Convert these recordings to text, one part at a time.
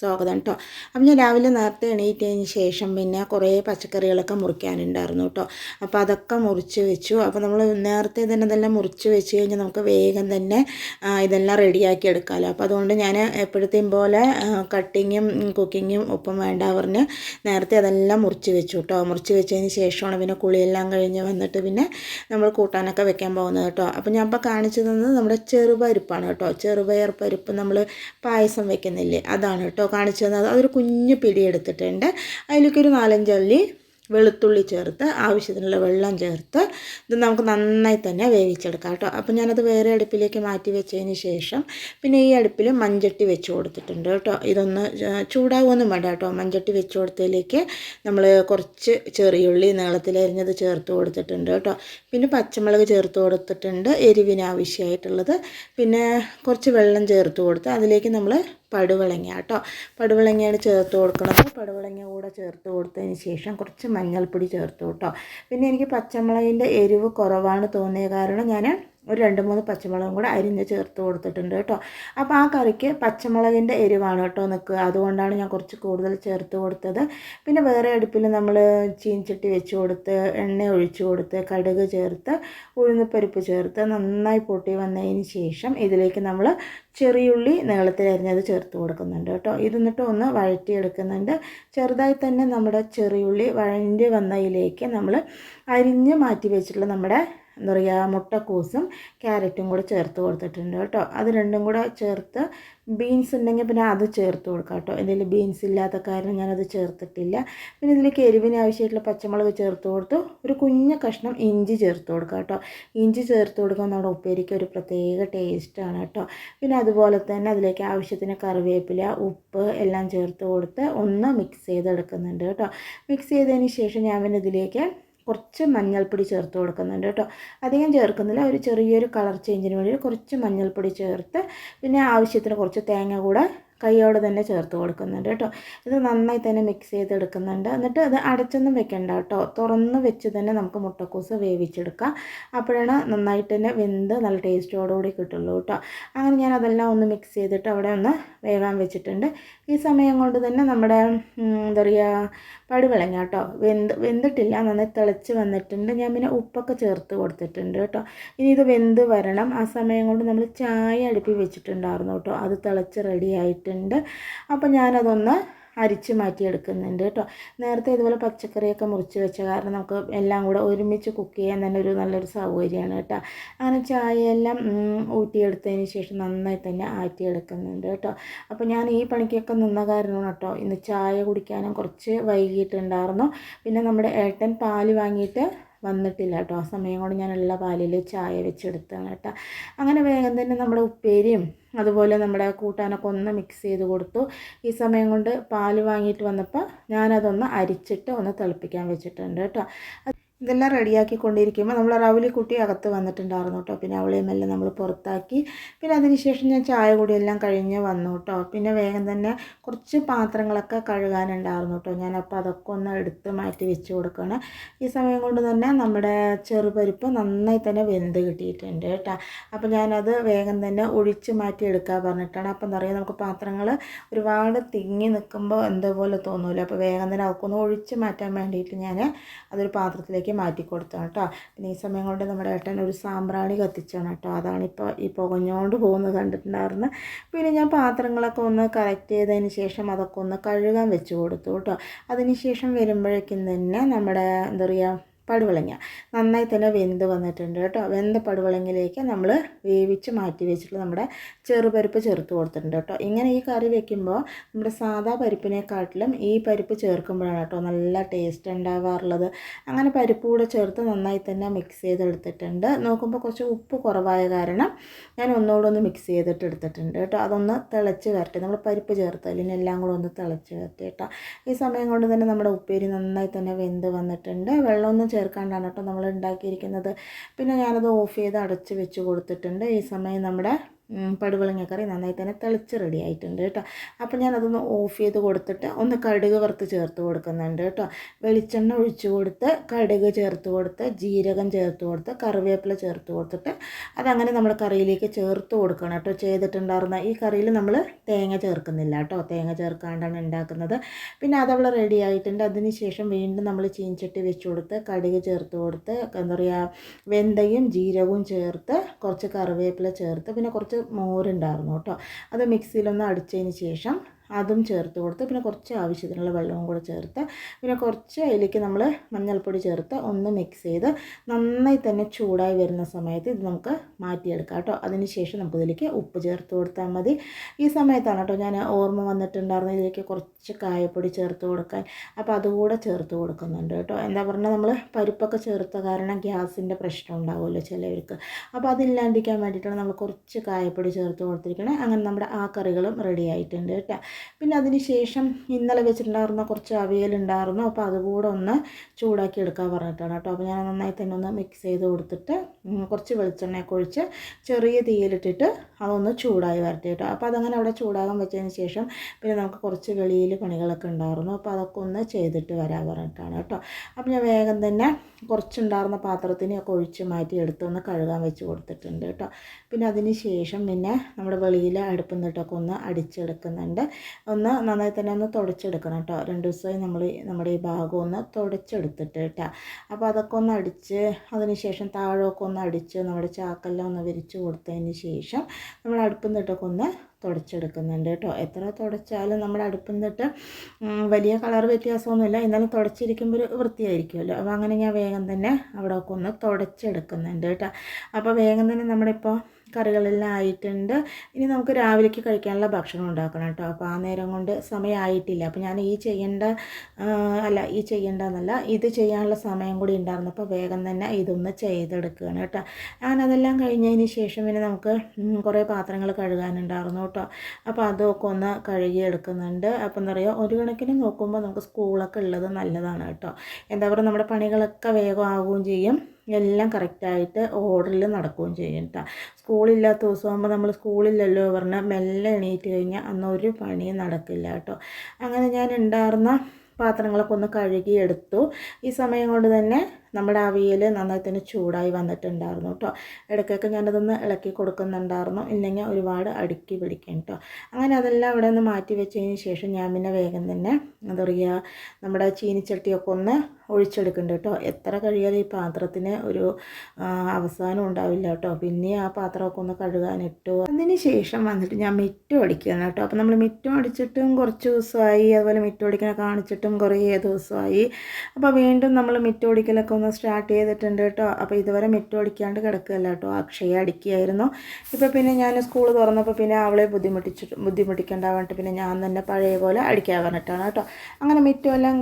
സ്വാഗതം കേട്ടോ അപ്പം ഞാൻ രാവിലെ നേരത്തെ എണീറ്റതിന് ശേഷം പിന്നെ കുറേ പച്ചക്കറികളൊക്കെ മുറിക്കാനുണ്ടായിരുന്നു കേട്ടോ അപ്പോൾ അതൊക്കെ മുറിച്ച് വെച്ചു. അപ്പോൾ നമ്മൾ നേരത്തെ തന്നെ ഇതെല്ലാം മുറിച്ച് വെച്ച് കഴിഞ്ഞാൽ നമുക്ക് വേഗം തന്നെ ഇതെല്ലാം റെഡിയാക്കി എടുക്കാമല്ലോ അപ്പോൾ അതുകൊണ്ട് ഞാൻ എപ്പോഴത്തെയും പോലെ കട്ടിങ്ങും കുക്കിങ്ങും ഒപ്പം വേണ്ട പറഞ്ഞ് നേരത്തെ അതെല്ലാം മുറിച്ച് വെച്ചു കേട്ടോ മുറിച്ച് വെച്ചതിന് ശേഷമാണ് പിന്നെ കുളിയെല്ലാം കഴിഞ്ഞ് വന്നിട്ട് പിന്നെ നമ്മൾ കൂട്ടാനൊക്കെ വെക്കാൻ പോകുന്നത് കേട്ടോ അപ്പോൾ ഞാൻ ഇപ്പോൾ കാണിച്ചു തന്നത് നമ്മുടെ ചെറുപരിപ്പാണ് കേട്ടോ ചെറുപയർ പരിപ്പ് നമ്മൾ പായസം വെക്കുന്നില്ലേ? അതാണ് കേട്ടോ കാണിച്ചു തന്നത് അതൊരു കുഞ്ഞു പിടി എടുത്തിട്ടുണ്ട്. അതിലേക്ക് ഒരു നാലഞ്ചള്ളി വെളുത്തുള്ളി ചേർത്ത് ആവശ്യത്തിനുള്ള വെള്ളം ചേർത്ത് ഇത് നമുക്ക് നന്നായി തന്നെ വേവിച്ചെടുക്കാം കേട്ടോ. അപ്പോൾ ഞാനത് വേറെ അടുപ്പിലേക്ക് മാറ്റി വെച്ചതിന് ശേഷം പിന്നെ ഈ അടുപ്പിൽ മഞ്ചട്ടി വെച്ച് കൊടുത്തിട്ടുണ്ട് കേട്ടോ. ഇതൊന്ന് ചൂടാവുമൊന്നും വേണ്ട കേട്ടോ. മഞ്ചട്ടി വെച്ച് കൊടുത്തതിലേക്ക് നമ്മൾ കുറച്ച് ചെറിയുള്ളി നീളത്തിലരിഞ്ഞത് ചേർത്ത് കൊടുത്തിട്ടുണ്ട് കേട്ടോ. പിന്നെ പച്ചമുളക് ചേർത്ത് കൊടുത്തിട്ടുണ്ട് എരിവിന് ആവശ്യമായിട്ടുള്ളത്. പിന്നെ കുറച്ച് വെള്ളം ചേർത്ത് കൊടുത്ത് അതിലേക്ക് നമ്മൾ പടുവളങ്ങ കേട്ടോ പടുവളങ്ങയാണ് ചേർത്ത് കൊടുക്കുന്നത് പടുവളങ്ങ കൂടെ ചേർത്ത് കൊടുത്തതിന് ശേഷം കുറച്ച് മഞ്ഞൾപ്പൊടി ചേർത്ത് കേട്ടോ പിന്നെ എനിക്ക് പച്ചമുളകിന്റെ എരിവ് കുറവാണ് തോന്നിയ കാരണം ഞാൻ ഒരു രണ്ട് മൂന്ന് പച്ചമുളകും കൂടെ അരിഞ്ഞ് ചേർത്ത് കൊടുത്തിട്ടുണ്ട് കേട്ടോ. അപ്പോൾ ആ കറിക്ക് പച്ചമുളകിന്റെ എരിവാണ് കേട്ടോ നിൽക്കുക. അതുകൊണ്ടാണ് ഞാൻ കുറച്ച് കൂടുതൽ ചേർത്ത് കൊടുത്തത്. പിന്നെ വേറെ അടുപ്പിൽ നമ്മൾ ചീൻചട്ടി വെച്ച് കൊടുത്ത് എണ്ണ ഒഴിച്ച് കൊടുത്ത് കടുക് ചേർത്ത് ഉഴുന്നപ്പരിപ്പ് ചേർത്ത് നന്നായി പൊട്ടി വന്നതിന് ശേഷം ഇതിലേക്ക് നമ്മൾ ചെറിയുള്ളി നീളത്തിൽ അരിഞ്ഞത് ചേർത്ത് കൊടുക്കുന്നുണ്ട് കേട്ടോ. ഇത് എന്നിട്ട് ഒന്ന് വഴറ്റിയെടുക്കുന്നുണ്ട്. ചെറുതായി തന്നെ നമ്മുടെ ചെറിയുള്ളി വഴണ്ടി വന്നതിലേക്ക് നമ്മൾ അരിഞ്ഞ് മാറ്റി വെച്ചിട്ടുള്ള നമ്മുടെ എന്താ പറയുക മുട്ടക്കൂസും ക്യാരറ്റും കൂടെ ചേർത്ത് കൊടുത്തിട്ടുണ്ട് കേട്ടോ. അത് രണ്ടും കൂടെ ചേർത്ത് ബീൻസ് ഉണ്ടെങ്കിൽ പിന്നെ അത് ചേർത്ത് കൊടുക്കാം കേട്ടോ. എന്തെങ്കിലും ബീൻസ് ഇല്ലാത്ത കാരണം ഞാനത് ചേർത്തിട്ടില്ല. പിന്നെ ഇതിലേക്ക് എരിവിന് ആവശ്യമായിട്ടുള്ള പച്ചമുളക് ചേർത്ത് കൊടുത്തു. ഒരു കുഞ്ഞ കഷ്ണം ഇഞ്ചി ചേർത്ത് കൊടുക്കാം കേട്ടോ. ഇഞ്ചി ചേർത്ത് കൊടുക്കാൻ നമ്മുടെ ഉപ്പേരിക്ക് ഒരു പ്രത്യേക ടേസ്റ്റാണ് കേട്ടോ. പിന്നെ അതുപോലെ തന്നെ അതിലേക്ക് ആവശ്യത്തിന് കറിവേപ്പില ഉപ്പ് എല്ലാം ചേർത്ത് കൊടുത്ത് ഒന്ന് മിക്സ് ചെയ്തെടുക്കുന്നുണ്ട് കേട്ടോ. മിക്സ് ചെയ്തതിന് ശേഷം ഞാൻ പിന്നെ ഇതിലേക്ക് കുറച്ച് മഞ്ഞൾപ്പൊടി ചേർത്ത് കൊടുക്കുന്നുണ്ട് കേട്ടോ. അധികം ചേർക്കുന്നില്ല. ഒരു ചെറിയൊരു കളർ ചേഞ്ചിന് വേണ്ടി കുറച്ച് മഞ്ഞൾപ്പൊടി ചേർത്ത് പിന്നെ ആവശ്യത്തിന് കുറച്ച് തേങ്ങ കൂടെ കൈയോടെ തന്നെ ചേർത്ത് കൊടുക്കുന്നുണ്ട് കേട്ടോ. ഇത് നന്നായി തന്നെ മിക്സ് ചെയ്തെടുക്കുന്നുണ്ട്. എന്നിട്ട് അത് അടച്ചൊന്നും വെക്കണ്ട കേട്ടോ. തുറന്ന് വെച്ച് തന്നെ നമുക്ക് മുട്ടക്കൂസ് വേവിച്ചെടുക്കാം. അപ്പോഴാണ് നന്നായിട്ട് തന്നെ വെന്ത് നല്ല ടേസ്റ്റോടുകൂടി കിട്ടുള്ളൂ കേട്ടോ. അങ്ങനെ ഞാൻ അതെല്ലാം ഒന്ന് മിക്സ് ചെയ്തിട്ട് അവിടെ ഒന്ന് വേവാൻ വെച്ചിട്ടുണ്ട്. ഈ സമയം കൊണ്ട് തന്നെ നമ്മുടെ എന്താ പറയുക പടുവിളങ്ങ കേട്ടോ വെന്ത് വെന്തിട്ടില്ല. നന്നായി തിളച്ച് വന്നിട്ടുണ്ട്. ഞാൻ പിന്നെ ഉപ്പൊക്കെ ചേർത്ത് കൊടുത്തിട്ടുണ്ട് കേട്ടോ. ഇനി ഇത് വെന്ത് വരണം. ആ സമയം കൊണ്ട് നമ്മൾ ചായ അടുപ്പി വെച്ചിട്ടുണ്ടായിരുന്നു കേട്ടോ. അത് തിളച്ച് റെഡി ആയിട്ടുണ്ട്. അപ്പോൾ ഞാനതൊന്ന് അരിച്ച് മാറ്റിയെടുക്കുന്നുണ്ട് കേട്ടോ. നേരത്തെ ഇതുപോലെ പച്ചക്കറിയൊക്കെ മുറിച്ച് വെച്ച കാരണം നമുക്ക് എല്ലാം കൂടെ ഒരുമിച്ച് കുക്ക് ചെയ്യാൻ തന്നെ ഒരു നല്ലൊരു സൗകര്യമാണ് കേട്ടോ. അങ്ങനെ ചായയെല്ലാം ഊറ്റിയെടുത്തതിന് ശേഷം നന്നായി തന്നെ ആറ്റിയെടുക്കുന്നുണ്ട് കേട്ടോ. അപ്പോൾ ഞാൻ ഈ പണിക്കൊക്കെ നിന്ന കാരണമാണ് കേട്ടോ ഇന്ന് ചായ കുടിക്കാനും കുറച്ച് വൈകിട്ടുണ്ടായിരുന്നു പിന്നെ നമ്മുടെ ഏട്ടൻ പാൽ വാങ്ങിയിട്ട് വന്നിട്ടില്ല കേട്ടോ. ആ സമയം കൊണ്ട് ഞാൻ പാലിൽ ചായ വെച്ചെടുത്താണ് കേട്ടോ. അങ്ങനെ വേഗം തന്നെ നമ്മുടെ ഉപ്പേരിയും അതുപോലെ നമ്മുടെ കൂട്ടാനൊക്കെ ഒന്ന് മിക്സ് ചെയ്ത് കൊടുത്തു. ഈ സമയം കൊണ്ട് പാൽ വാങ്ങിയിട്ട് വന്നപ്പോൾ ഞാനതൊന്ന് അരിച്ചിട്ട് ഒന്ന് തിളപ്പിക്കാൻ വെച്ചിട്ടുണ്ട് കേട്ടോ. ഇതെല്ലാം റെഡിയാക്കി കൊണ്ടിരിക്കുമ്പോൾ നമ്മൾ റവലിക്കുട്ടി കുട്ടി അകത്ത് വന്നിട്ടുണ്ടായിരുന്നു കേട്ടോ. പിന്നെ അവളെയും എല്ലാം നമ്മൾ പുറത്താക്കി. പിന്നെ അതിനുശേഷം ഞാൻ ചായ കൂടിയെല്ലാം കഴിഞ്ഞ് വന്നു കേട്ടോ. പിന്നെ വേഗം തന്നെ കുറച്ച് പാത്രങ്ങളൊക്കെ കഴുകാനുണ്ടായിരുന്നു കേട്ടോ. ഞാൻ അപ്പോൾ അതൊക്കെ ഒന്ന് എടുത്ത് മാറ്റി വെച്ച് കൊടുക്കുകയാണ്. ഈ സമയം കൊണ്ട് തന്നെ നമ്മുടെ ചെറുപരിപ്പ് നന്നായി തന്നെ വെന്ത് കിട്ടിയിട്ടുണ്ട് കേട്ടോ. അപ്പോൾ ഞാനത് വേഗം തന്നെ ഒഴിച്ച് മാറ്റി എടുക്കാൻ പറഞ്ഞിട്ടാണ്. അപ്പോൾ എന്താ പറയുക നമുക്ക് പാത്രങ്ങൾ ഒരുപാട് തിങ്ങി നിൽക്കുമ്പോൾ എന്തോ പോലെ തോന്നൂല. അപ്പോൾ വേഗം തന്നെ അതൊക്കെ ഒഴിച്ച് മാറ്റാൻ വേണ്ടിയിട്ട് ഞാൻ അതൊരു പാത്രത്തിലേക്ക് മാറ്റി കൊടുത്താണ് കേട്ടോ. പിന്നെ ഈ സമയം കൊണ്ട് നമ്മുടെ ഏട്ടൻ ഒരു സാമ്പ്രാണി കത്തിച്ചാണ് കേട്ടോ. അതാണിപ്പോൾ ഈ പുകഞ്ഞുകൊണ്ട് പോകുന്നത് കണ്ടിട്ടുണ്ടായിരുന്നു. പിന്നെ ഞാൻ പാത്രങ്ങളൊക്കെ ഒന്ന് കളക്ട് ചെയ്തതിന് ശേഷം അതൊക്കെ ഒന്ന് കഴുകാൻ വെച്ച് കൊടുത്തു കേട്ടോ. അതിന് ശേഷം വരുമ്പോഴേക്കും തന്നെ നമ്മുടെ എന്താ പറയുക പടുവളങ്ങ. നന്നായി തന്നെ വെന്ത് വന്നിട്ടുണ്ട് കേട്ടോ. വെന്ത പടുവളങ്ങയിലേക്ക് നമ്മൾ വേവിച്ച് മാറ്റി വെച്ചിട്ട് നമ്മുടെ ചെറുപരിപ്പ് ചേർത്ത് കൊടുത്തിട്ടുണ്ട് കേട്ടോ. ഇങ്ങനെ ഈ കറി വെക്കുമ്പോൾ നമ്മുടെ സാധാ പരിപ്പിനെക്കാട്ടിലും ഈ പരിപ്പ് ചേർക്കുമ്പോഴാണ് കേട്ടോ നല്ല ടേസ്റ്റ് ഉണ്ടാവാറുള്ളത്. അങ്ങനെ പരിപ്പ് കൂടെ ചേർത്ത് നന്നായി തന്നെ മിക്സ് ചെയ്തെടുത്തിട്ടുണ്ട്. നോക്കുമ്പോൾ കുറച്ച് ഉപ്പ് കുറവായ കാരണം ഞാൻ ഒന്നുകൂടെ ഒന്ന് മിക്സ് ചെയ്തിട്ട് എടുത്തിട്ടുണ്ട് കേട്ടോ. അതൊന്ന് തിളച്ച് വരട്ടെ. നമ്മൾ പരിപ്പ് ചേർത്ത്? ചേർത്തതിന് എല്ലാം കൂടെ ഒന്ന് തിളച്ച് വരട്ടെ കേട്ടോ. ഈ സമയം കൊണ്ട് തന്നെ നമ്മുടെ ഉപ്പേരി നന്നായി തന്നെ വെന്ത് വന്നിട്ടുണ്ട്. വെള്ളമൊന്നും ചേർക്കാണ്ടാണ് കേട്ടോ നമ്മൾ ഉണ്ടാക്കിയിരിക്കുന്നത്. പിന്നെ ഞാനത് ഓഫ് ചെയ്ത് അടച്ച് വെച്ച് കൊടുത്തിട്ടുണ്ട്. ഈ സമയം നമ്മുടെ ഉം, പടുവളങ്ങ കറി നന്നായി തന്നെ തെളിച്ച് റെഡി ആയിട്ടുണ്ട് കേട്ടോ. അപ്പോൾ ഞാനതൊന്ന് ഓഫ് ചെയ്ത് കൊടുത്തിട്ട് ഒന്ന് കടുക് വറുത്ത് ചേർത്ത് കൊടുക്കുന്നുണ്ട് കേട്ടോ. വെളിച്ചെണ്ണ ഒഴിച്ചു കൊടുത്ത് കടുക് ചേർത്ത് കൊടുത്ത് ജീരകം ചേർത്ത് കൊടുത്ത് കറിവേപ്പില ചേർത്ത് കൊടുത്തിട്ട് അതങ്ങനെ നമ്മൾ കറിയിലേക്ക് ചേർത്ത് കൊടുക്കണം കേട്ടോ. ചെയ്തിട്ടുണ്ടായിരുന്ന ഈ കറിയിൽ നമ്മൾ തേങ്ങ ചേർക്കുന്നില്ല കേട്ടോ. തേങ്ങ ചേർക്കാണ്ടാണ് ഉണ്ടാക്കുന്നത്. പിന്നെ അതവിടെ റെഡി ആയിട്ടുണ്ട്. അതിന് ശേഷം വീണ്ടും നമ്മൾ ചീഞ്ചട്ടി വെച്ച് കൊടുത്ത് കടുക് ചേർത്ത് കൊടുത്ത് എന്താ പറയുക വെന്തയും ജീരകവും ചേർത്ത് കുറച്ച് കറിവേപ്പില ചേർത്ത് പിന്നെ കുറച്ച് മോരുണ്ടായിരുന്നു കേട്ടോ. അത് മിക്സിയിലൊന്ന് അടിച്ചതിന് ശേഷം അതും ചേർത്ത് കൊടുത്ത് പിന്നെ കുറച്ച് ആവശ്യത്തിനുള്ള വെള്ളവും കൂടെ ചേർത്ത് പിന്നെ കുറച്ച് അതിലേക്ക് നമ്മൾ മഞ്ഞൾപ്പൊടി ചേർത്ത് ഒന്ന് മിക്സ് ചെയ്ത് നന്നായി തന്നെ ചൂടായി വരുന്ന സമയത്ത് ഇത് നമുക്ക് മാറ്റിയെടുക്കാം കേട്ടോ. അതിന് ശേഷം നമുക്കിതിലേക്ക് ഉപ്പ് ചേർത്ത് കൊടുത്താൽ മതി. ഈ സമയത്താണ് കേട്ടോ ഞാൻ ഓർമ്മ വന്നിട്ടുണ്ടായിരുന്നു ഇതിലേക്ക് കുറച്ച് കായപ്പൊടി ചേർത്ത് കൊടുക്കാൻ. അപ്പോൾ അതുകൂടെ ചേർത്ത് കൊടുക്കുന്നുണ്ട് കേട്ടോ. എന്താ പറഞ്ഞാൽ നമ്മൾ പരിപ്പൊക്കെ ചേർത്ത കാരണം ഗ്യാസിന്റെ പ്രശ്നം ഉണ്ടാവുമല്ലോ ചിലവർക്ക്. അപ്പോൾ അതില്ലാണ്ടിരിക്കാൻ വേണ്ടിയിട്ടാണ് നമ്മൾ കുറച്ച് കായപ്പൊടി ചേർത്ത് കൊടുത്തിരിക്കണേ. അങ്ങനെ നമ്മുടെ ആ കറികളും റെഡി ആയിട്ടുണ്ട് കേട്ടോ. പിന്നെ അതിന് ശേഷം ഇന്നലെ വെച്ചിട്ടുണ്ടായിരുന്ന കുറച്ച് അവിയലുണ്ടായിരുന്നു അപ്പോൾ അതുകൂടെ ഒന്ന് ചൂടാക്കി എടുക്കാൻ പറഞ്ഞിട്ടാണ് കേട്ടോ. അപ്പോൾ ഞാൻ നന്നായി തന്നെ ഒന്ന് മിക്സ് ചെയ്ത് കൊടുത്തിട്ട് കുറച്ച് വെളിച്ചെണ്ണയൊക്കെ ഒഴിച്ച് ചെറിയ തീയിലിട്ടിട്ട് അതൊന്ന് ചൂടായി വരട്ടെ കേട്ടോ. അപ്പോൾ അതങ്ങനെ അവിടെ ചൂടാകാൻ വെച്ചതിന് ശേഷം പിന്നെ നമുക്ക് കുറച്ച് വെളിയിൽ പണികളൊക്കെ ഉണ്ടായിരുന്നു. അപ്പോൾ അതൊക്കെ ഒന്ന് ചെയ്തിട്ട് വരാൻ പറഞ്ഞിട്ടാണ് കേട്ടോ. അപ്പോൾ ഞാൻ വേഗം തന്നെ കുറച്ചുണ്ടായിരുന്ന പാത്രത്തിനെയൊക്കെ ഒഴിച്ച് മാറ്റി എടുത്ത് ഒന്ന് കഴുകാൻ വെച്ച് കൊടുത്തിട്ടുണ്ട് കേട്ടോ. പിന്നെ അതിന് ശേഷം പിന്നെ നമ്മുടെ വെളിയിൽ അടുപ്പിൽ നിന്നിട്ടൊക്കെ ഒന്ന് അടിച്ചെടുക്കുന്നുണ്ട്. ഒന്ന് നന്നായി തന്നെ ഒന്ന് തുടച്ചെടുക്കണം കേട്ടോ. രണ്ട് ദിവസമായി നമ്മൾ നമ്മുടെ ഈ ഭാഗം ഒന്ന് തുടച്ചെടുത്തിട്ട് കേട്ടോ. അപ്പോൾ അതൊക്കെ ഒന്ന് അടിച്ച് അതിന് ശേഷം താഴമൊക്കെ ഒന്ന് അടിച്ച് നമ്മുടെ ചാക്കെല്ലാം ഒന്ന് വിരിച്ച് കൊടുത്തതിന് ശേഷം നമ്മൾ അടുപ്പം തൊട്ടൊക്കെ ഒന്ന് തുടച്ചെടുക്കുന്നുണ്ട് കേട്ടോ. എത്ര തുടച്ചാലും നമ്മൾ അടുപ്പം തൊട്ട് വലിയ കളർ വ്യത്യാസമൊന്നുമില്ല. എന്നാലും തുടച്ചിരിക്കുമ്പോൾ ഒരു വൃത്തിയായിരിക്കുമല്ലോ. അപ്പോൾ അങ്ങനെ ഞാൻ വേഗം തന്നെ അവിടെ ഒക്കെ ഒന്ന് തുടച്ചെടുക്കുന്നുണ്ട് കേട്ടോ. അപ്പോൾ വേഗം തന്നെ നമ്മളിപ്പോൾ കറികളെല്ലാം ആയിട്ടുണ്ട്. ഇനി നമുക്ക് രാവിലേക്ക് കഴിക്കാനുള്ള ഭക്ഷണം ഉണ്ടാക്കണം കേട്ടോ. അപ്പോൾ ആ നേരം കൊണ്ട് സമയമായിട്ടില്ല. അപ്പോൾ ഞാൻ ഈ ചെയ്യേണ്ട അല്ല ഈ ചെയ്യേണ്ട എന്നല്ല ഇത് ചെയ്യാനുള്ള സമയം കൂടി ഉണ്ടായിരുന്നു. അപ്പോൾ വേഗം തന്നെ ഇതൊന്ന് ചെയ്തെടുക്കുകയാണ് കേട്ടോ. അങ്ങനെ അതെല്ലാം കഴിഞ്ഞതിന് ശേഷം പിന്നെ നമുക്ക് കുറേ പാത്രങ്ങൾ കഴുകാനുണ്ടായിരുന്നു കേട്ടോ. അപ്പോൾ അതൊക്കെ ഒന്ന് കഴുകിയെടുക്കുന്നുണ്ട്. അപ്പോൾ എന്താ പറയുക ഒരു കണക്കിന് നോക്കുമ്പോൾ നമുക്ക് സ്കൂളൊക്കെ ഉള്ളത് നല്ലതാണ് കേട്ടോ. എന്താ പറയുക നമ്മുടെ പണികളൊക്കെ വേഗം ആവുകയും ചെയ്യും. എല്ലാം കറക്റ്റായിട്ട് ഓർഡറിൽ നടക്കുകയും ചെയ്യും കേട്ടോ സ്കൂളില്ലാത്ത ദിവസമാകുമ്പോൾ നമ്മൾ സ്കൂളില്ലല്ലോ പറഞ്ഞാൽ മെല്ലെ എണീറ്റ് കഴിഞ്ഞാൽ അന്ന് ഒരു പണിയും നടക്കില്ല കേട്ടോ അങ്ങനെ ഞാൻ ഉണ്ടായിരുന്ന പാത്രങ്ങളൊക്കെ ഒന്ന് കഴുകിയെടുത്തു. ഈ സമയം കൊണ്ട് തന്നെ നമ്മുടെ അവിയൽ നന്നായി തന്നെ ചൂടായി വന്നിട്ടുണ്ടായിരുന്നു കേട്ടോ ഇടയ്ക്കൊക്കെ ഞാനതൊന്ന് ഇളക്കി കൊടുക്കുന്നുണ്ടായിരുന്നു. ഇല്ലെങ്കിൽ ഒരുപാട് അടുക്കി പിടിക്കും കേട്ടോ അങ്ങനെ അതെല്ലാം അവിടെ ഒന്ന് മാറ്റി വെച്ചതിന് ശേഷം ഞാൻ പിന്നെ വേഗം തന്നെ എന്താ പറയുക നമ്മുടെ ചീനിച്ചട്ടിയൊക്കെ ഒന്ന് ഒഴിച്ചെടുക്കുന്നുണ്ട് കേട്ടോ എത്ര കഴിയാതെ ഈ പാത്രത്തിന് ഒരു അവസാനം ഉണ്ടാവില്ല കേട്ടോ പിന്നെ ആ പാത്രമൊക്കെ ഒന്ന് കഴുകാനിട്ടു. അതിന് ശേഷം വന്നിട്ട് ഞാൻ മിറ്റം അടിക്കുകയാണ് കേട്ടോ അപ്പോൾ നമ്മൾ മിറ്റം അടിച്ചിട്ടും കുറച്ച് ദിവസമായി അതുപോലെ മിറ്റം അടിക്കണ കാണിച്ചിട്ടും കുറേ ദിവസമായി. അപ്പോൾ വീണ്ടും നമ്മൾ മിറ്റം അടിക്കലൊക്കെ ഒന്ന് സ്റ്റാർട്ട് ചെയ്തിട്ടുണ്ട് കേട്ടോ അപ്പോൾ ഇതുവരെ മിറ്റം അടിക്കാണ്ട് കിടക്കുകയല്ല കേട്ടോ അക്ഷയ അടിക്കുകയായിരുന്നു. ഇപ്പോൾ പിന്നെ ഞാൻ സ്കൂൾ തുറന്നപ്പോൾ പിന്നെ അവളെ ബുദ്ധിമുട്ടിച്ചിട്ട് ബുദ്ധിമുട്ടിക്കേണ്ട പിന്നെ ഞാൻ തന്നെ പഴയ പോലെ അടിക്കാൻ പറഞ്ഞിട്ടാണ് കേട്ടോ അങ്ങനെ മിറ്റമെല്ലാം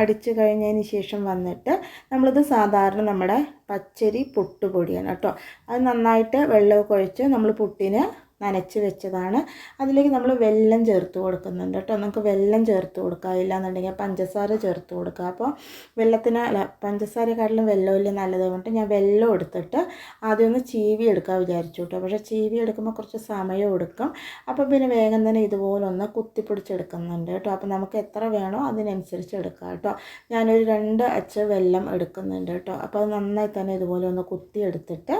അടിച്ച് കഴിഞ്ഞതിന് ശേഷം വന്നിട്ട് നമ്മളിത് സാധാരണ നമ്മുടെ പച്ചരി പുട്ടുപൊടിയാണ് കേട്ടോ അത് നന്നായിട്ട് വെള്ളമൊക്കെ ഒഴിച്ച് നമ്മൾ പുട്ടിന് നനച്ച് വെച്ചതാണ്. അതിലേക്ക് നമ്മൾ വെല്ലം ചേർത്ത് കൊടുക്കുന്നുണ്ട് കേട്ടോ. നമുക്ക് വെല്ലം ചേർത്ത് കൊടുക്കുക ഇല്ലാന്നുണ്ടെങ്കിൽ പഞ്ചസാര ചേർത്ത് കൊടുക്കുക അപ്പോൾ വെള്ളത്തിന് അല്ല പഞ്ചസാരക്കാട്ടിലും വെള്ളമില്ല നല്ലത് കൊണ്ട് ഞാൻ വെല്ലം എടുത്തിട്ട് ആദ്യം ഒന്ന് ചീവി എടുക്കാൻ വിചാരിച്ചു കേട്ടോ. പക്ഷേ ചീവി എടുക്കുമ്പോൾ കുറച്ച് സമയം എടുക്കും. അപ്പോൾ പിന്നെ വേഗം തന്നെ ഇതുപോലെ ഒന്ന് കുത്തിപ്പിടിച്ചെടുക്കുന്നുണ്ട് കേട്ടോ. അപ്പോൾ നമുക്ക് എത്ര വേണോ അതിനനുസരിച്ച് എടുക്കുക കേട്ടോ. ഞാനൊരു രണ്ട് അച്ച് വെല്ലം എടുക്കുന്നുണ്ട് കേട്ടോ. അപ്പോൾ അത് നന്നായി തന്നെ ഇതുപോലെ ഒന്ന് കുത്തി എടുത്തിട്ട്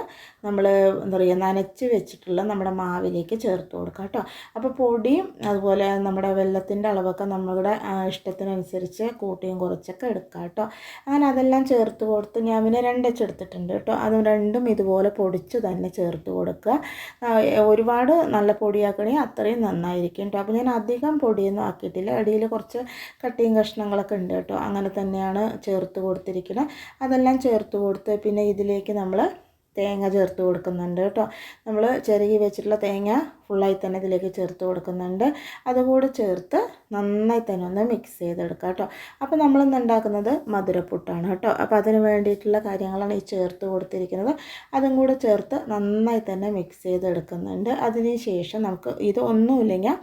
നമ്മൾ എന്താ പറയുക നനച്ച് വെച്ചിട്ടുള്ള നമ്മുടെ മാവിലേക്ക് ചേർത്ത് കൊടുക്കാം കേട്ടോ. അപ്പോൾ പൊടിയും അതുപോലെ നമ്മുടെ വെള്ളത്തിന്റെ അളവൊക്കെ നമ്മളുടെ ഇഷ്ടത്തിനനുസരിച്ച് കൂട്ടിയും കുറച്ചൊക്കെ എടുക്കാം കേട്ടോ. അങ്ങനെ അതെല്ലാം ചേർത്ത് കൊടുത്ത് ഞാൻ പിന്നെ രണ്ടച്ച് എടുത്തിട്ടുണ്ട് കേട്ടോ. അതും രണ്ടും ഇതുപോലെ പൊടിച്ച് തന്നെ ചേർത്ത് കൊടുക്കുക. ഒരുപാട് നല്ല പൊടിയാക്കണേ അത്രയും നന്നായിരിക്കും കേട്ടോ. അപ്പോൾ ഞാൻ അധികം പൊടിയൊന്നും ആക്കിയിട്ടില്ല. ഇടയിൽ കുറച്ച് കട്ടിയും കഷ്ണങ്ങളൊക്കെ ഉണ്ട് കേട്ടോ. അങ്ങനെ തന്നെയാണ് ചേർത്ത് കൊടുത്തിരിക്കുന്നത് അതെല്ലാം ചേർത്ത് കൊടുത്ത് പിന്നെ ഇതിലേക്ക് നമ്മൾ തേങ്ങ ചേർത്ത് കൊടുക്കുന്നുണ്ട് കേട്ടോ. നമ്മൾ ചിരകി വെച്ചിട്ടുള്ള തേങ്ങ ഫുള്ളായി തന്നെ ഇതിലേക്ക് ചേർത്ത് കൊടുക്കുന്നുണ്ട്. അതുകൂടെ ചേർത്ത് നന്നായി തന്നെ ഒന്ന് മിക്സ് ചെയ്തെടുക്കുക കേട്ടോ. അപ്പോൾ നമ്മളിന്ന് ഉണ്ടാക്കുന്നത്? മധുരപ്പുട്ടാണ് കേട്ടോ. അപ്പോൾ അതിന് വേണ്ടിയിട്ടുള്ള കാര്യങ്ങളാണ് ഈ ചേർത്ത് കൊടുത്തിരിക്കുന്നത്. അതും കൂടെ ചേർത്ത് നന്നായി തന്നെ മിക്സ് ചെയ്തെടുക്കുന്നുണ്ട്. അതിന് ശേഷം നമുക്ക് ഇത് ഒന്നുമില്ലെങ്കിൽ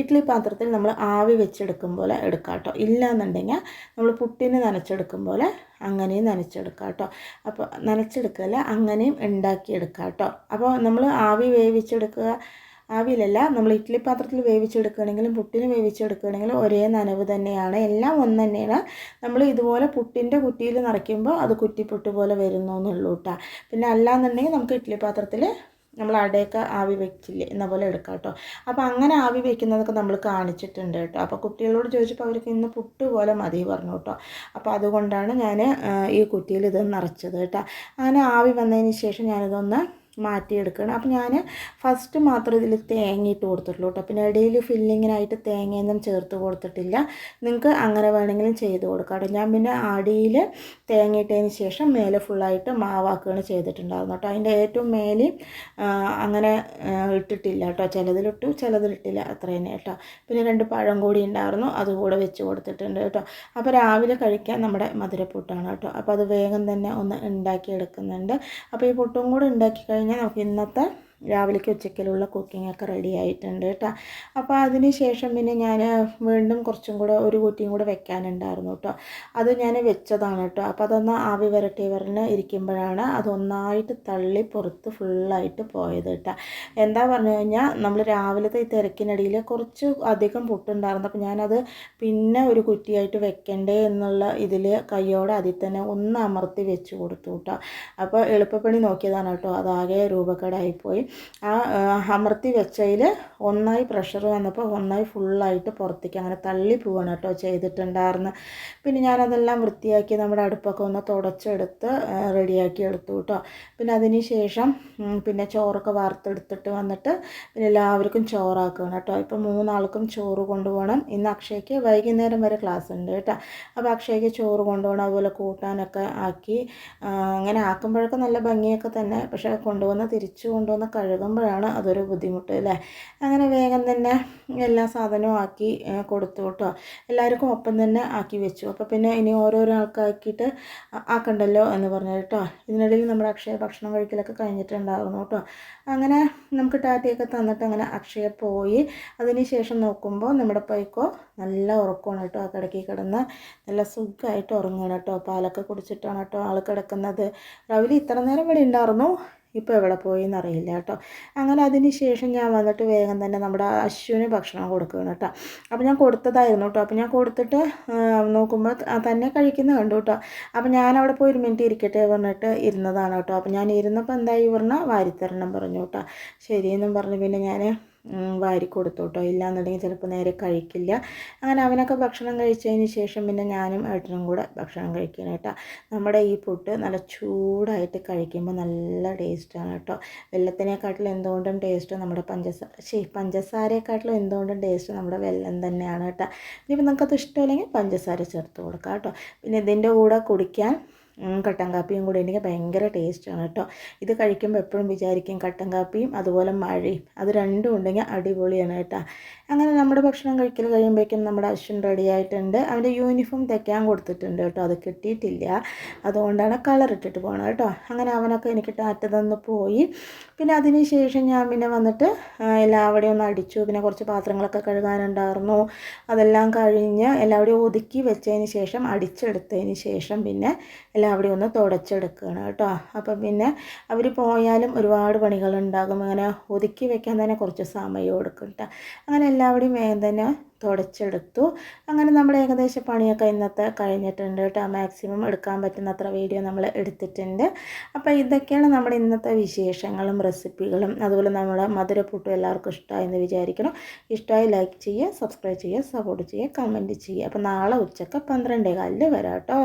ഇഡ്ഡലി പാത്രത്തിൽ നമ്മൾ ആവി വെച്ചെടുക്കും പോലെ എടുക്കാം കേട്ടോ. ഇല്ലയെന്നുണ്ടെങ്കിൽ നമ്മൾ പുട്ടിന് നനച്ചെടുക്കും പോലെ അങ്ങനെയും നനച്ചെടുക്കാം കേട്ടോ. അപ്പോൾ നനച്ചെടുക്കല്ല അങ്ങനെയും ഉണ്ടാക്കിയെടുക്കാം കേട്ടോ. അപ്പോൾ നമ്മൾ ആവി വേവിച്ചെടുക്കുക ആവിയിലല്ല. നമ്മൾ ഇഡ്ഡലി പാത്രത്തിൽ വേവിച്ചെടുക്കുകയാണെങ്കിലും പുട്ടിന് വേവിച്ചെടുക്കുകയാണെങ്കിലും ഒരേ നനവ് തന്നെയാണ്. എല്ലാം ഒന്ന് തന്നെയാണ്. നമ്മൾ ഇതുപോലെ പുട്ടിന്റെ കുറ്റിയിൽ നിറയ്ക്കുമ്പോൾ അത് കുറ്റിപ്പുട്ട് പോലെ വരുന്നു എന്നുള്ളൂ കേട്ടോ പിന്നെ അല്ലാന്നുണ്ടെങ്കിൽ നമുക്ക് ഇഡ്ഡലി പാത്രത്തിൽ നമ്മൾ അടയൊക്കെ ആവി വെച്ചില്ലേ എന്ന പോലെ എടുക്കാം കേട്ടോ അപ്പോൾ അങ്ങനെ ആവി വെക്കുന്നതൊക്കെ നമ്മൾ കാണിച്ചിട്ടുണ്ട് കേട്ടോ അപ്പോൾ കുട്ടികളോട് ചോദിച്ചപ്പോൾ അവർക്ക് ഇന്ന് പുട്ട് പോലെ മതി പറഞ്ഞു കേട്ടോ അപ്പോൾ അതുകൊണ്ടാണ് ഞാൻ ഈ കുറ്റിയിൽ ഇത് നിറച്ചത് കേട്ടോ അങ്ങനെ ആവി വന്നതിന് ശേഷം ഞാനിതൊന്ന് മാറ്റിയെടുക്കണം അപ്പോൾ ഞാൻ ഫസ്റ്റ് മാത്രം ഇതിൽ തേങ്ങ ഇട്ട് കൊടുത്തിട്ടുള്ളൂ കേട്ടോ. പിന്നെ ഇടയിൽ ഫില്ലിങ്ങിനായിട്ട് തേങ്ങയൊന്നും ചേർത്ത് കൊടുത്തിട്ടില്ല. നിങ്ങൾക്ക് അങ്ങനെ വേണമെങ്കിലും ചെയ്ത് കൊടുക്കാം ഞാൻ പിന്നെ അടിയിൽ തേങ്ങ ഇട്ടതിന് ശേഷം മേലെ ഫുള്ളായിട്ട് മാവാക്കുകയാണ് ചെയ്തിട്ടുണ്ടായിരുന്നു കേട്ടോ. അതിന്റെ ഏറ്റവും മേലിൽ അങ്ങനെ ഇട്ടിട്ടില്ല കേട്ടോ. ചിലതിലിട്ടു ചിലതിലിട്ടില്ല. അത്ര തന്നെ കേട്ടോ. പിന്നെ രണ്ട് പഴം കൂടി ഉണ്ടായിരുന്നു. അതുകൂടെ വെച്ച് കൊടുത്തിട്ടുണ്ട് കേട്ടോ. അപ്പോൾ രാവിലെ കഴിക്കാൻ നമ്മുടെ മധുരപ്പുട്ടാണ് കേട്ടോ. അപ്പോൾ അത് വേഗം തന്നെ ഒന്ന് ഉണ്ടാക്കി എടുക്കുന്നുണ്ട് അപ്പോൾ ഈ പുട്ടും കൂടെ ഉണ്ടാക്കി കഴിഞ്ഞാൽ നമുക്ക് ഇന്നത്തെ രാവിലേക്ക് കുക്കിംഗ് ഒക്കെ റെഡി ആയിട്ടുണ്ട് കേട്ടോ അപ്പോൾ അതിന് ശേഷം പിന്നെ ഞാൻ വീണ്ടും കുറച്ചും കൂടെ ഒരു കുറ്റിയും കൂടെ വെക്കാനുണ്ടായിരുന്നു കേട്ടോ അത് ഞാൻ വെച്ചതാണ് കേട്ടോ അപ്പോൾ അതൊന്ന് ആവി വരട്ടി വരണ് ഇരിക്കുമ്പോഴാണ് അതൊന്നായിട്ട് തള്ളി പുറത്ത് ഫുള്ളായിട്ട് പോയത് കേട്ടോ എന്താ പറഞ്ഞു കഴിഞ്ഞാൽ നമ്മൾ രാവിലത്തെ ഈ തിരക്കിനിടയിൽ കുറച്ച് അധികം പുട്ടുണ്ടായിരുന്നു. അപ്പോൾ ഞാനത് പിന്നെ ഒരു കുറ്റിയായിട്ട് വെക്കണ്ടേ എന്നുള്ള ഇതിൽ കയ്യോടെ അതിൽ തന്നെ ഒന്ന് അമർത്തി വെച്ച് കൊടുത്തു കേട്ടോ അപ്പോൾ എളുപ്പപ്പണി നോക്കിയതാണ് കേട്ടോ അതാകെ രൂപക്കേടായിപ്പോയി. ആ അമർത്തി വെച്ചതിൽ ഒന്നായി പ്രഷർ വന്നപ്പോൾ ഒന്നായി ഫുള്ളായിട്ട് പുറത്തേക്ക് അങ്ങനെ തള്ളി പോവാണ് കേട്ടോ ചെയ്തിട്ടുണ്ടായിരുന്നു. പിന്നെ ഞാനതെല്ലാം വൃത്തിയാക്കി നമ്മുടെ അടുപ്പൊക്കെ ഒന്ന് തുടച്ചെടുത്ത് റെഡിയാക്കി എടുത്തു കേട്ടോ. പിന്നെ അതിന് ശേഷം പിന്നെ ചോറൊക്കെ വാർത്തെടുത്തിട്ട് വന്നിട്ട് പിന്നെ എല്ലാവർക്കും ചോറാക്കുകയാണ് കേട്ടോ. ഇപ്പം മൂന്നാൾക്കും ചോറ് കൊണ്ടുപോകണം. ഇന്ന് അക്ഷയ്ക്ക് വൈകുന്നേരം വരെ ക്ലാസ് ഉണ്ട് കേട്ടോ. അപ്പോൾ അക്ഷയ്ക്ക് ചോറ് കൊണ്ടുപോകണം അതുപോലെ കൂട്ടാനൊക്കെ ആക്കി അങ്ങനെ ആക്കുമ്പോഴൊക്കെ നല്ല ഭംഗിയൊക്കെ തന്നെ. പക്ഷേ കൊണ്ടുവന്ന് തിരിച്ചു കൊണ്ടുവന്ന് കഴുകുമ്പോഴാണ് അതൊരു ബുദ്ധിമുട്ട് അല്ലേ? അങ്ങനെ വേഗം തന്നെ എല്ലാ സാധനവും ആക്കി കൊടുത്തു കേട്ടോ. എല്ലാവർക്കും ഒപ്പം തന്നെ ആക്കി വെച്ചു. അപ്പോൾ പിന്നെ ഇനി ഓരോരോ ആൾക്കാക്കിയിട്ട് ആക്കണ്ടല്ലോ എന്ന് പറഞ്ഞു കേട്ടോ. ഇതിനിടയിൽ നമ്മുടെ അക്ഷയ ഭക്ഷണം കഴിക്കലൊക്കെ കഴിഞ്ഞിട്ടുണ്ടായിരുന്നു കേട്ടോ. അങ്ങനെ നമുക്ക് ടാറ്റയൊക്കെ തന്നിട്ട് അങ്ങനെ അക്ഷയ പോയി. അതിന് ശേഷം നോക്കുമ്പോൾ നമ്മുടെ പൈക്കോ നല്ല ഉറക്കമാണ് കേട്ടോ. ആ കിടക്കി കിടന്ന് നല്ല സുഖമായിട്ട് ഉറങ്ങണം കേട്ടോ. പാലൊക്കെ കുടിച്ചിട്ടാണ് കേട്ടോ ആൾ കിടക്കുന്നത്. രാവിലെ ഇത്ര നേരം ഇവിടെ ഉണ്ടായിരുന്നു. ഇപ്പോൾ എവിടെ പോയി എന്നറിയില്ല കേട്ടോ. അങ്ങനെ അതിന് ശേഷം ഞാൻ വന്നിട്ട് വേഗം തന്നെ നമ്മുടെ അശ്വിന് ഭക്ഷണം കൊടുക്കുകയാണ് കേട്ടോ. അപ്പോൾ ഞാൻ കൊടുത്തതായിരുന്നു കേട്ടോ. അപ്പോൾ ഞാൻ കൊടുത്തിട്ട് നോക്കുമ്പോൾ തന്നെ കഴിക്കുന്നത് കണ്ടു കേട്ടോ. അപ്പോൾ ഞാൻ അവിടെ പോയി ഒരു മിനിറ്റ് ഇരിക്കട്ടെ പറഞ്ഞിട്ട് ഇരുന്നതാണ് കേട്ടോ. അപ്പോൾ ഞാൻ ഇരുന്നപ്പോൾ എന്തായി? പറഞ്ഞാൽ വാരിത്തരണം പറഞ്ഞു കേട്ടോ. ശരിയെന്നും പറഞ്ഞു. പിന്നെ ഞാൻ വാരി കൊടുത്തു കേട്ടോ ഇല്ലാന്നുണ്ടെങ്കിൽ ചിലപ്പോൾ നേരെ കഴിക്കില്ല. അങ്ങനെ അവനൊക്കെ ഭക്ഷണം കഴിച്ചതിന് ശേഷം പിന്നെ ഞാനും ഏട്ടനും കൂടെ ഭക്ഷണം കഴിക്കണം കേട്ടോ. നമ്മുടെ ഈ പുട്ട് നല്ല ചൂടായിട്ട് കഴിക്കുമ്പോൾ നല്ല ടേസ്റ്റാണ് കേട്ടോ. വെള്ളത്തിനെക്കാട്ടിലും എന്തുകൊണ്ടും ടേസ്റ്റ് നമ്മുടെ പഞ്ചസാര ശരി പഞ്ചസാരയെക്കാട്ടിലും എന്തുകൊണ്ടും ടേസ്റ്റ് നമ്മുടെ വെള്ളം തന്നെയാണ് കേട്ടോ. ഇനിയിപ്പോൾ നിങ്ങൾക്കത് ഇഷ്ടമില്ലെങ്കിൽ പഞ്ചസാര ചേർത്ത് കൊടുക്കാം കേട്ടോ. പിന്നെ ഇതിന്റെ കൂടെ കുടിക്കാൻ കട്ടൻ കാപ്പിയും കൂടി എനിക്ക് ഭയങ്കര ടേസ്റ്റാണ് കേട്ടോ. ഇത് കഴിക്കുമ്പോൾ എപ്പോഴും വിചാരിക്കും കട്ടൻ കാപ്പിയും അതുപോലെ മഴയും. അത് രണ്ടും ഉണ്ടെങ്കിൽ അടിപൊളിയാണ് കേട്ടോ. അങ്ങനെ നമ്മുടെ ഭക്ഷണം കഴിക്കൽ കഴിയുമ്പോഴേക്കും നമ്മുടെ അശ്വിൻ റെഡി ആയിട്ടുണ്ട്. അവന്റെ യൂണിഫോം തയ്ക്കാൻ കൊടുത്തിട്ടുണ്ട് കേട്ടോ. അത് കിട്ടിയിട്ടില്ല. അതുകൊണ്ടാണ് കളർ ഇട്ടിട്ട് പോകണം കേട്ടോ. അങ്ങനെ അവനൊക്കെ എനിക്ക് ടാറ്റ തന്നു പോയി. പിന്നെ അതിന് ശേഷം ഞാൻ പിന്നെ വന്നിട്ട് എല്ലാവരുടെയും ഒന്ന് അടിച്ചു. പിന്നെ കുറച്ച് പാത്രങ്ങളൊക്കെ കഴുകാനുണ്ടായിരുന്നു. അതെല്ലാം കഴിഞ്ഞ് എല്ലാവരുടെയും ഒതുക്കി വെച്ചതിന് ശേഷം അടിച്ചെടുത്തതിന് ശേഷം പിന്നെ എല്ലാവിടെയും ഒന്ന് തുടച്ചെടുക്കുകയാണ് കേട്ടോ. അപ്പം പിന്നെ അവർ പോയാലും ഒരുപാട് പണികൾ ഉണ്ടാകും അങ്ങനെ ഒതുക്കി വെക്കാൻ തന്നെ കുറച്ച് സമയം എടുക്കും കേട്ടോ. അങ്ങനെ എല്ലാവരുടെയും വേഗം തന്നെ തുടച്ചെടുത്തു. അങ്ങനെ നമ്മൾ ഏകദേശം പണിയൊക്കെ ഇന്നത്തെ കഴിഞ്ഞിട്ടുണ്ട് കേട്ടോ. മാക്സിമം എടുക്കാൻ പറ്റുന്ന അത്ര വീഡിയോ നമ്മൾ എടുത്തിട്ടുണ്ട്. അപ്പോൾ ഇതൊക്കെയാണ് നമ്മുടെ ഇന്നത്തെ വിശേഷങ്ങളും റെസിപ്പികളും അതുപോലെ നമ്മുടെ മധുരപ്പുട്ടും എല്ലാവർക്കും ഇഷ്ടമായെന്ന് വിചാരിക്കണം ഇഷ്ടമായി ലൈക്ക് ചെയ്യുക സബ്സ്ക്രൈബ് ചെയ്യുക സപ്പോർട്ട് ചെയ്യുക കമന്റ് ചെയ്യുക. അപ്പോൾ നാളെ ഉച്ചയ്ക്ക് പന്ത്രണ്ടേ കാലിൽ വരാം കേട്ടോ.